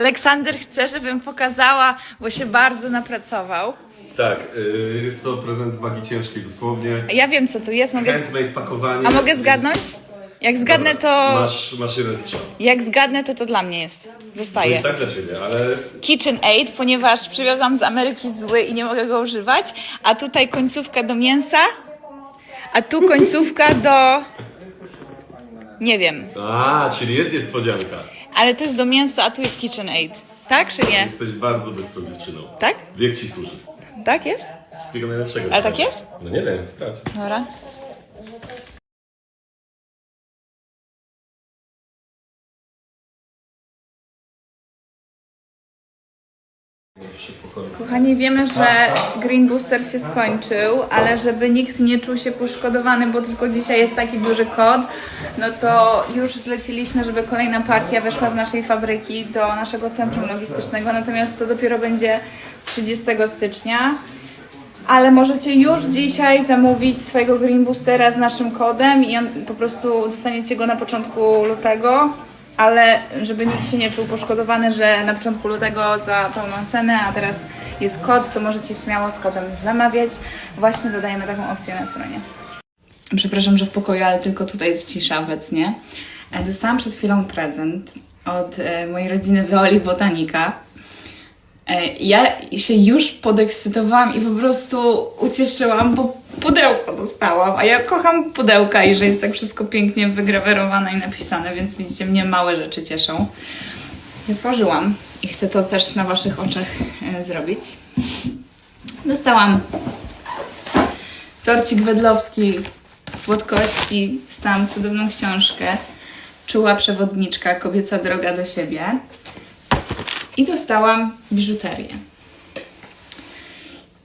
Aleksander chce, żebym pokazała, bo się bardzo napracował. Tak, y, jest to prezent wagi ciężkiej dosłownie. Ja wiem, co tu jest. Mogę... Handmade pakowanie. A mogę zgadnąć? Jak zgadnę, to. Masz, masz jeden strzał. Jak zgadnę, to to dla mnie jest. Zostaje. jest tak dla ciebie, ale Kitchen Aid, ponieważ przywiozłam z Ameryki zły i nie mogę go używać. A tutaj końcówka do mięsa, a tu końcówka do. Nie wiem, A, czyli jest niespodzianka. Ale to jest do mięsa, a tu jest Kitchen Aid. Tak czy nie? Jesteś bardzo bystrą dziewczyną. Tak? Wiek ci służy. Tak jest? Wszystkiego najlepszego. Ale tak jest? No nie wiem, sprawdź. Dobra. Kochani, wiemy, że Green Booster się skończył, ale żeby nikt nie czuł się poszkodowany, bo tylko dzisiaj jest taki duży kod, no to już zleciliśmy, żeby kolejna partia weszła z naszej fabryki do naszego centrum logistycznego, natomiast to dopiero będzie 30 stycznia. Ale możecie już dzisiaj zamówić swojego Green Boostera z naszym kodem i on, po prostu dostaniecie go na początku lutego. Ale żeby nikt się nie czuł poszkodowany, że na początku lutego za pełną cenę, a teraz jest kod, to możecie śmiało z kodem zamawiać. Właśnie dodajemy taką opcję na stronie. Przepraszam, że w pokoju, ale tylko tutaj jest cisza obecnie. E, Dostałam przed chwilą prezent od e, mojej rodziny Weoli Botanika. E, Ja się już podekscytowałam i po prostu ucieszyłam, bo pudełko dostałam, a ja kocham pudełka i że jest tak wszystko pięknie wygrawerowane i napisane, więc widzicie, mnie małe rzeczy cieszą. Ja Otworzyłam i chcę to też na Waszych oczach zrobić. Dostałam torcik wedlowski, słodkości, dostałam cudowną książkę, czuła przewodniczka, kobieca droga do siebie i dostałam biżuterię.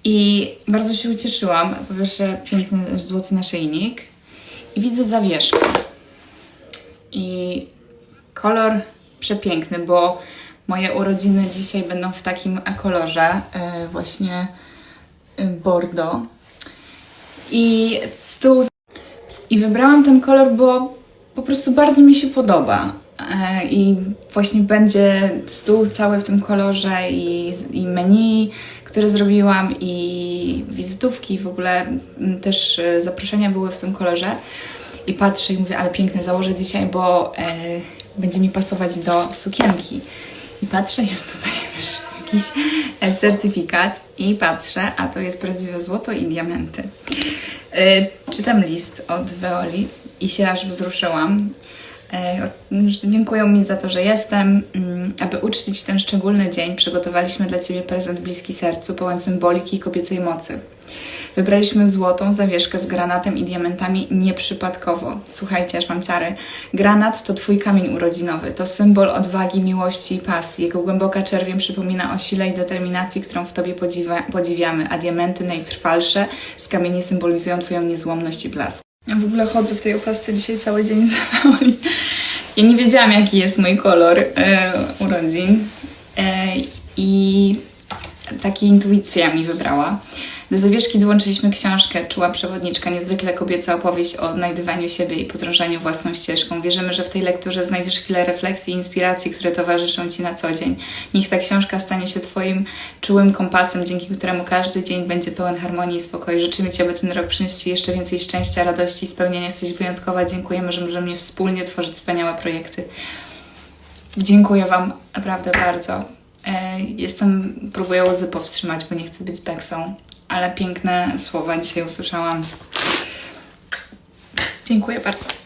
I bardzo się ucieszyłam, po pierwsze piękny złoty naszyjnik i widzę zawieszkę. I kolor przepiękny, bo moje urodziny dzisiaj będą w takim kolorze, e, właśnie e, bordo. I stół i wybrałam ten kolor, bo po prostu bardzo mi się podoba. E, I właśnie będzie stół cały w tym kolorze i, i menu, które zrobiłam i wizytówki, w ogóle też e, zaproszenia były w tym kolorze. I patrzę i mówię, ale piękne założę dzisiaj, bo e, będzie mi pasować do sukienki. I patrzę, jest tutaj też jakiś e, certyfikat i patrzę, a to jest prawdziwe złoto i diamenty. E, Czytam list od Weoli i się aż wzruszyłam. E, Dziękują mi za to, że jestem. Mm, Aby uczcić ten szczególny dzień, przygotowaliśmy dla Ciebie prezent bliski sercu, pełen symboliki i kobiecej mocy. Wybraliśmy złotą zawieszkę z granatem i diamentami nieprzypadkowo. Słuchajcie, aż mam ciary. Granat to Twój kamień urodzinowy. To symbol odwagi, miłości i pasji. Jego głęboka czerwień przypomina o sile i determinacji, którą w Tobie podziwia, podziwiamy, a diamenty najtrwalsze z kamieni symbolizują Twoją niezłomność i blask. Ja w ogóle chodzę w tej opasce dzisiaj cały dzień za Pauli. Ja nie wiedziałam, jaki jest mój kolor e, urodzin. E, I takie intuicja mi wybrała. Do zawieszki dołączyliśmy książkę Czuła przewodniczka, niezwykle kobieca opowieść o odnajdywaniu siebie i podążaniu własną ścieżką. Wierzymy, że w tej lekturze znajdziesz chwilę refleksji i inspiracji, które towarzyszą Ci na co dzień. Niech ta książka stanie się Twoim czułym kompasem, dzięki któremu każdy dzień będzie pełen harmonii i spokoju. Życzymy Ci, aby ten rok przyniósł Ci jeszcze więcej szczęścia, radości i spełnienia. Jesteś wyjątkowa. Dziękujemy, że możemy wspólnie tworzyć wspaniałe projekty. Dziękuję Wam naprawdę bardzo. E, Jestem, próbuję łzy powstrzymać, bo nie chcę być beksą, ale piękne słowa dzisiaj usłyszałam. Dziękuję bardzo.